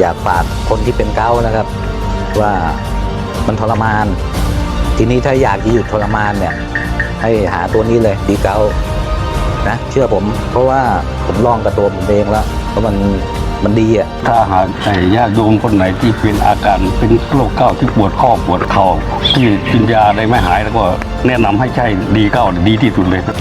อยากฝากคนที่เป็นเกานะครับ ว่ามันทรมาน ทีนี้ถ้าอยากจะหยุดทรมานเนี่ย ให้หาตัวนี้เลยดีเกานะเชื่อผม เพราะว่าผมลองกับตัวผมเองแล้วเพราะมันมันดีอะถ้าหากไอ้ญาติโยมคนไหนที่เป็นอาการเป็นโรคเก้าที่ปวดข้อปวดเข่าที่กินยาได้ไม่หายแล้วก็แนะนำให้ใช้ดีเก้าดีที่สุดเลยครับ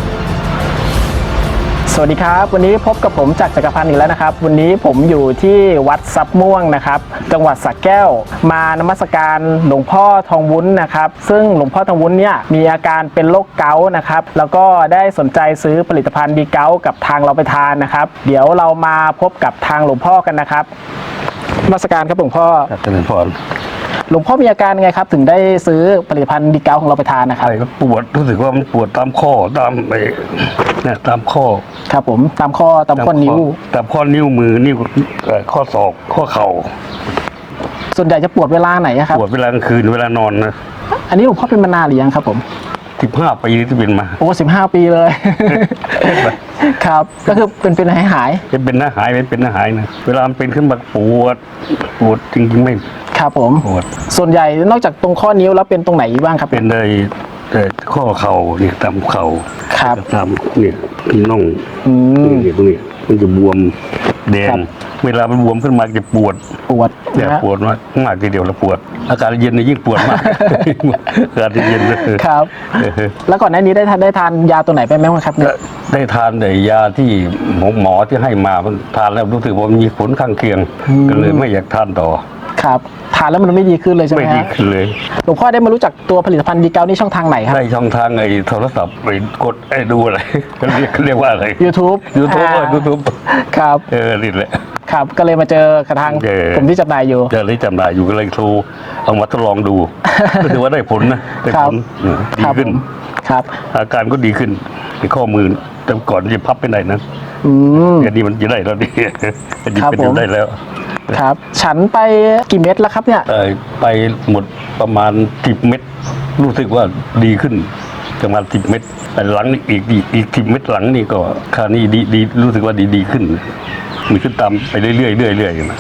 สวัสดีครับ วันนี้พบกับผมจากจักรพันธ์อีกแล้วนะครับ วันนี้ผมอยู่ที่วัดซับม่วงนะครับ จังหวัดสระแก้ว มานมัสการหลวงพ่อทองวุ้นนะครับ ซึ่งหลวงพ่อทองวุ้นเนี่ยมีอาการเป็นโรคเกาต์นะครับ แล้วก็ได้สนใจซื้อผลิตภัณฑ์ดีเกาต์กับทางเราไปทานนะครับ เดี๋ยวเรามาพบกับทางหลวงพ่อกันนะครับนมัสการครับหลวงพ่อครับเจริญพร หลวงพ่อมีอาการยังไงครับ ถึงได้ซื้อผลิตภัณฑ์ดีเกาต์ของเราไปทานนะครับไอ้ก็ปวดรู้สึกว่ามันปวดตามข้อตามไอ้เนี่ยตามข้อครับ ผมตามข้อตามข้อนิ้วตามข้อนิ้วมือนิ้วเอ่อข้อศอกข้อเข่าส่วนใหญ่จะปวดเวลาไหนอะครับปวดเวลากลางคืนเวลานอนนะอันนี้หลวงพ่อเป็นมานานหรือยังครับผมสิบห้าปีที่เป็นมา โอ้สิบห้าปีเลย ครับ ก็คือเป็นเป็นหายหายจะเป็นหน้าหายเป็นเป็นหน้าหายนะ เวลามันเป็นขึ้นมาปวด ปวดจริงๆไม่ๆ ครับผม ปวดส่วนใหญ่นอกจากตรงข้อนิ้วแล้วเป็นตรงไหนอีกบ้างครับเป็นเลยแต่ข้อเข่าเนี่ยตามเข่าครับตามเนี่ยที่น่องอืมนี่ตรงนี้มันจะบวมแดครังบ เวลามันบวมขึ้นมาจะปวดปวดเนี่ยนะฮะ ปวดมากมากทีเดียวแล้วปวด อากาศเย็นเนี่ยยิ่งปวดมาก อากาศเย็นเลยครับ เออแล้วก่อนหน้านี้ได้ทานได้ทานยาตัวไหนไปไหมบ้างครับเนี่ยได้ทานแต่ยาที่หมอหมอที่ให้มามันทานแล้วรู้สึกว่ามันมีผลข้างเคียงก็เลยไม่อยากทานต่อ ครับ ทานแล้วมันไม่ดีขึ้นเลยใช่ไหมไม่ดีฮะขึ้นเลยหลวงพ่อได้มารู้จักตัวผลิตภัณฑ์ดีเกานี่ช่องทางไหนครับ ได้ช่องทางไอ้โทรศัพท์ไปกดไอ้ดูอะไรก็เรียกเรียกว่าอะไร YouTube ยูทูบอ่ายูทูบครับ เออนี่แหละ ครับ ก็เลยมาเจอกระทางเจอ กลุ่มที่จำหน่ายอยู่ เจะเลยจำได้อยู่ก็เลยโทรเอามาทดลองดู ก็ถือว่าได้ผลนะได้ครัผบลอืมดีครับขึ้น ผมครับ อาการก็ดีขึ้นในข้อมือแต่ก่อนจะพับไปไหนนะอืม เดี๋ยวนี้มันจะได้แล้วดิอันนี้ครับเป็นผมได้แล้วครับ ฉันไปกี่เม็ดแล้วครับเนี่ย เอ่อไปหมดประมาณสิบเม็ดรู้สึกว่าดีขึ้นประมาณสิบเม็ดแต่หลังนี่อีกอีกอีกสิบเม็ดหลังนี่ก็ค่านี้ดีดีรู้สึกว่าดีดีขึ้น มีขึ้นตามไปเรื่อยๆเรื่อยๆเรื่อยๆนะ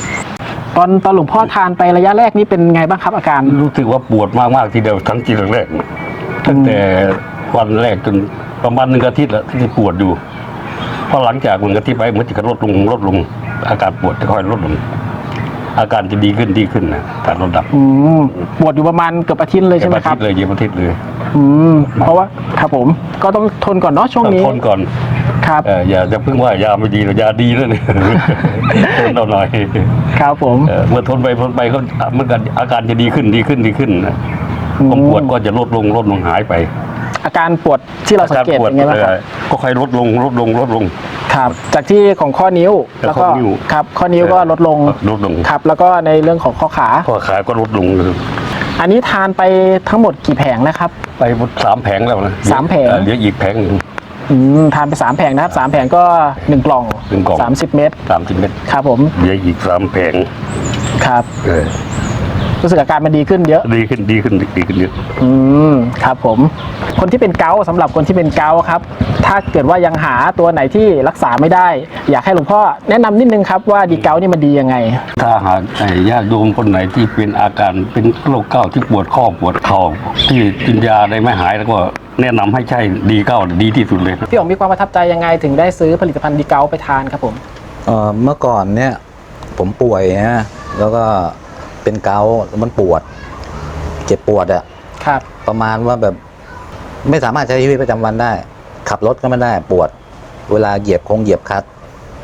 ตอนตอนหลวงพ่อทานไประยะแรกนี่เป็นไงบ้างครับอาการรู้สึกว่าปวดมากๆทีเดียวทั้งทีแรกๆตั้งแต่วันแรกจนประมาณหนึ่งอาทิตย์แล้วที่ปวดอยู่พอหลังจากหนึ่งอาทิตย์ไปมันจะลดลงลดลง อาการปวดจะค่อยลดลง อาการจะดีขึ้นดีขึ้นนะการระดับอืมปวดอยู่ประมาณเกือบอาทิตย์เลยใช่ไหมอาครัทิบตย์เลยเย็บอาทิตย์เลย อืมเพราะว่าครับผมก็ต้องทนก่อนเนาะช่วงนี้ทนก่อน ครับ เอออย่าจะเพิ่งว่ายาไม่ดีหรอกยาดีแล้วเนี่ย ทนเอาหน่อยครับผม เออเมื่อทนไปทนไปก็เมื่อกันอาการจะดีขึ้นดีขึ้นดีขึ้นนะความปวดก็จะลดลงลดลงหายไปอาการปวดที่เราสังเกตปวดเป็นไงบ้างครับ เออก็ค่อยลดลงลดลงลดลง ครับ จากที่ของข้อนิ้วจากแล้วข้ก็อนิ้วครับ ข้อนิ้วก็ลดลงลดลง ครับ แล้วก็ในเรื่องของข้อขา ข้อขาก็ลดลงเลยอันนี้ทานไปทั้งหมดกี่แผงแล้วครับ ไปหมดสามแผงแล้วนะสามแผง เออเดี๋ยวอีกแผงหนึ่ง อืมทานไปสามแผงนะครับสามแผงก็หนึ่งกล่องหนึ่งกล่อง สามสิบเมตร สามสิบเมตรครับผม เดี๋ยวอีกสามแผงครับ เออ รู้สึกอาการมันดีขึ้นเยอะ ดีขึ้นดีขึ้นดีขึ้นเยอะอืมครับผม คนที่เป็นเกาต์สำหรับคนที่เป็นเกาต์ครับ ถ้าเกิดว่ายังหาตัวไหนที่รักษาไม่ได้ อยากให้หลวงพ่อแนะนำนิดนึงครับว่าดีเกาต์นี่มันดียังไง ถ้าหากไอ้ญาติโยมคนไหนที่เป็นอาการเป็นโรคเก้าที่ปวดข้อปวดเข่าที่กินยาได้ไม่หายแล้วก็แนะนำให้ใช้ดีเก้าดีที่สุดเลยพี่อ๋องมีความประทับใจยังไงถึงได้ซื้อผลิตภัณฑ์ดีเกาต์ไปทานครับผม เอ่อเมื่อก่อนเนี่ยผมป่วยนะแล้วก็ เป็นเกาต์แล้วมันปวด เจ็บปวดอะครับ ประมาณว่าแบบ ไม่สามารถใช้ชีวิตประจำวันได้ ขับรถก็ไม่ได้ปวด เวลาเหยียบคงเหยียบคลัด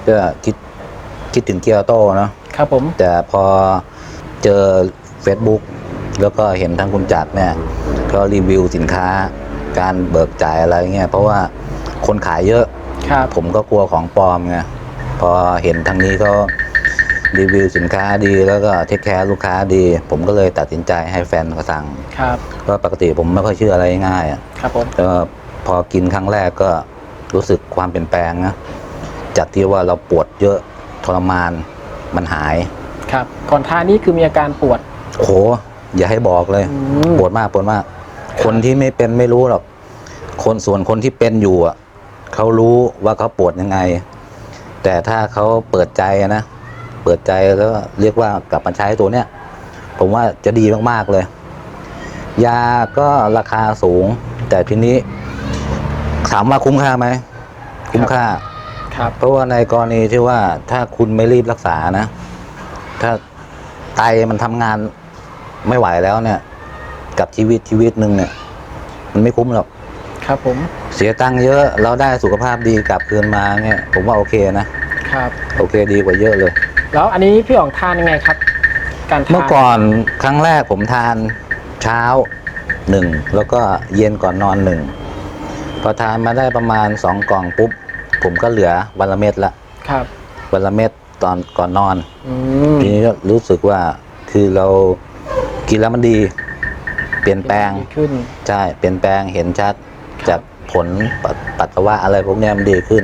ก็คิดคิดถึงเกียร์โต้เนาะครับผม แต่พอเจอ Facebook แล้วก็เห็นทางคุณจัดเนี่ยก็รีวิวสินค้า การเบิกจ่ายอะไรเงี้ยเพราะว่าคนขายเยอะ ครับ ผมก็กลัวของปลอมไงพอเห็นทางนี้เขา รีวิวสินค้าดีแล้วก็เทคแคร์ลูกค้าดี ผมก็เลยตัดสินใจให้แฟนเขาสั่งครับเพราะปกติผมไม่ค่อยเชื่ออะไรง่ายๆอะครับผมแล้วก็พอกินครั้งแรกก็รู้สึกความเปลี่ยนแปลงนะจากที่ว่าเราปวดเยอะทรมานมันหายครับก่อนทานนี่คือมีอาการปวดโหอย่าให้บอกเลย อืมปวดมากปวดมาก คนที่ไม่เป็นไม่รู้หรอก คนส่วนคนที่เป็นอยู่อะเขารู้ว่าเขาปวดยังไง แต่ถ้าเขาเปิดใจอะนะ เปิดใจแล้วก็เรียกว่ากลับมาใช้ตัวเนี้ยผมว่าจะดีมากๆเลย ยาก็ราคาสูง แต่ทีนี้ถามว่าคุ้มค่าไหมคุ้มค่าครับเพราะว่าในกรณีที่ว่าถ้าคุณไม่รีบรักษานะ ถ้าไตมันทำงานไม่ไหวแล้วเนี่ย กับชีวิตชีวิตหนึ่งเนี่ย มันไม่คุ้มหรอกครับผมเสียตังค์เยอะ เราได้สุขภาพดีกลับคืนมาเนี่ย ผมว่าโอเคนะครับ โอเคดีกว่าเยอะเลย แล้วอันนี้พี่อ๋องทานยังไงครับ การทานเมื่อก่อนครั้งแรกผมทานเช้าหนึ่งแล้วก็เย็นก่อนนอนหนึ่งพอทานมาได้ประมาณสองกล่องปุ๊บ ผมก็เหลือวันละเม็ดละครับวันละเม็ดตอนก่อนนอน อืมทีนี้ก็รู้สึกว่าคือเรากินแล้วมันดี เปลี่ยนแปลง ดีขึ้น ใช่เปลี่ยนแปลงเห็นชัดจากผลปัสปัสสาวะอะไรพวกเนี้ยมันดีขึ้น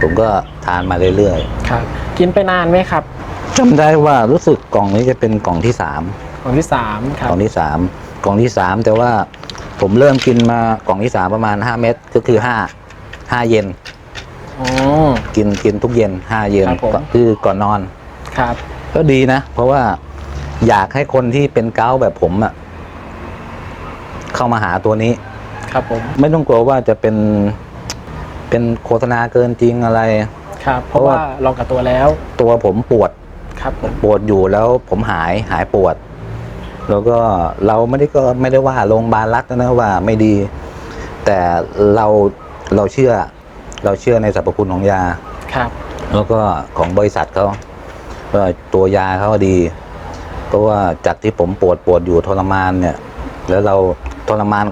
ผมก็ทานมาเรื่อยครับ กินไปนานไหมครับๆ จำได้ว่ารู้สึกกล่องนี้จะเป็นกล่องที่สามของที่สามคกรับ ล่องที่สามกล่องที่สามแต่ว่าผมเริ่มกินมากล่องที่สามประมาณห้าเม็ดก็คือห้าห้าเย็น อ๋อ กินกินทุกเย็นห้าเย็นครับผม ก็คือก่อนนอน ครับ ก็ดีนะ เพราะว่าอยากให้คนที่เป็นเกาต์แบบผมอะเข้ามาหาตัวนี้ ครับผม ไม่ไม่ต้องกลัวว่าจะเป็นเป็นโฆษณาเกินจริงอะไร ครับ เพเพราะราะว่า ว่าลองกับตัวแล้ว ตัวผมปวด ครับผมปวดอยู่แล้วผมหายหายปวด แล้วก็เราไม่ได้ก็ไม่ได้ว่าโรงพยาบาลรัฐนะว่าไม่ดี แต่เราเราเชื่อ เราเชื่อในสรรพคุณของยาครับ แล้วก็ของบริษัทเขาว่าตัวยาเขาดี เพราะว่าจากที่ผมปวดปวดอยู่ทรมานเนี่ย แล้วเราทรมาน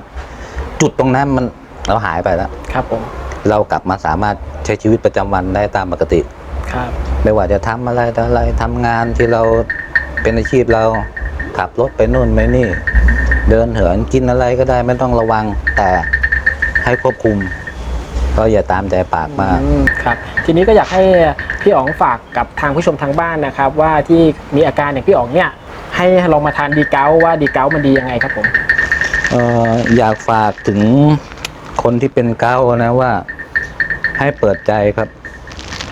จุดตรงนั้นมันเราหายไปแล้ว ครับผม เรากลับมาสามารถใช้ชีวิตประจำวันได้ตามปกติ ครับ ไม่ว่าจะทำอะไรต่ออะไรทำงานที่เราเป็นอาชีพเราขับรถไปนู่นไปนี่ เดินเหินกินอะไรก็ได้ไม่ต้องระวังแต่ให้ควบคุม ก็อย่าตามใจปากมากอืมครับ ทีนี้ก็อยากให้พี่อ๋องฝากกับทางผู้ชมทางบ้านนะครับ ว่าที่มีอาการอย่างพี่อ๋องเนี่ย ให้ลองมาทานดีเกาต์ว่าดีเกาต์มันดียังไงครับผมเอ่ออยากฝากถึงคนที่เป็นเก้าต์นะว่า ให้เปิดใจครับ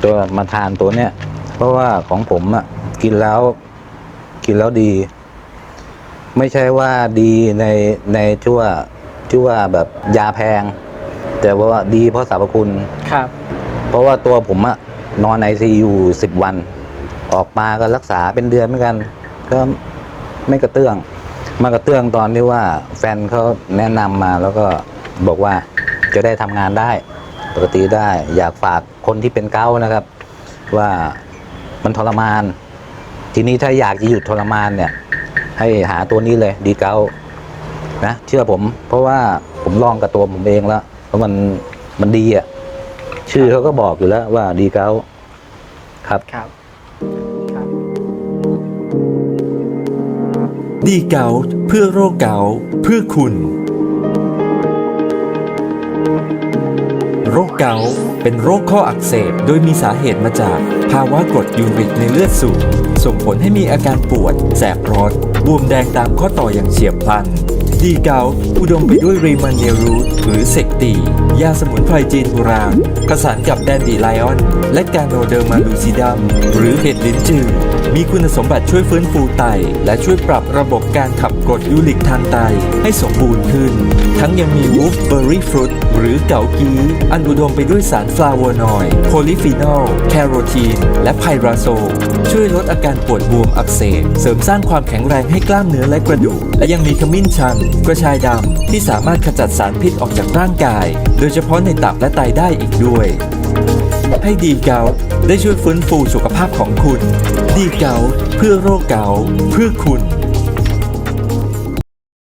ตัวมาทานตัวเนี้ยเพราะว่าของผมอะกินแล้ว กินแล้วดี ไม่ใช่ว่าดีในในชั่วที่ว่าแบบยาแพง แต่ว่าดีเพราะสรรพคุณครับ เพราะว่าตัวผมอะนอนไอซียูสิบวัน ออกมาก็รักษาเป็นเดือนเหมือนกัน ก็ไม่กระเตื้อง มากระเตื้องตอนที่ว่าแฟนเขาแนะนำมาแล้วก็บอกว่าจะได้ทำงานได้ ปกติได้ อยากฝากคนที่เป็นเก้าต์นะครับ ว่ามันทรมาน ทีนี้ถ้าอยากจะหยุดทรมานเนี่ย ให้หาตัวนี้เลยดีเก้าต์นะเชื่อผม เพราะว่าผมลองกับตัวผมเองแล้วเพราะมันมันดีอะชื่อเขาก็บอกอยู่แล้วว่าดีเก้าต์ครับครับครับดีเกาต์เพื่อโรคเกาต์เพื่อคุณ โรคเกาต์เป็นโรคข้ออักเสบ โดยมีสาเหตุมาจากภาวะกรดยูริกในเลือดสูง ส่งผลให้มีอาการปวด แสบร้อนบวมแดงตามข้อต่ออย่างเฉียบพลัน ดีเกาต์อุดมไปด้วยรีมันเนรูทหรือเซกตี ยาสมุนไพรจีนโบราณผสานกับแดนดีไลออน และกาโนเดอร์มาลูซิดัมหรือเห็ดลิ้นจือ มีคุณสมบัติช่วยฟื้นฟูไต และช่วยปรับระบบการขับกรดยูริกทางไตให้สมบูรณ์ขึ้น ทั้งยังมีวูฟเบอร์รี่ฟรุตหรือเกากีอันอุดมไปด้วยสารฟลาโวนอยด์โพลิฟีนอล แคโรทีน และไพราโซ ช่วยลดอาการปวดบวมอักเสบ เสริมสร้างความแข็งแรงให้กล้ามเนื้อและกระดูก และยังมีขมิ้นชัน กระชายดำ ที่สามารถขจัดสารพิษออกจากร่างกาย โดยเฉพาะในตับและไตได้อีกด้วย ให้ดีเกาได้ช่วยฟื้นฟูสุขภาพของคุณ ดีเกาเพื่อโรคเกาเพื่อคุณ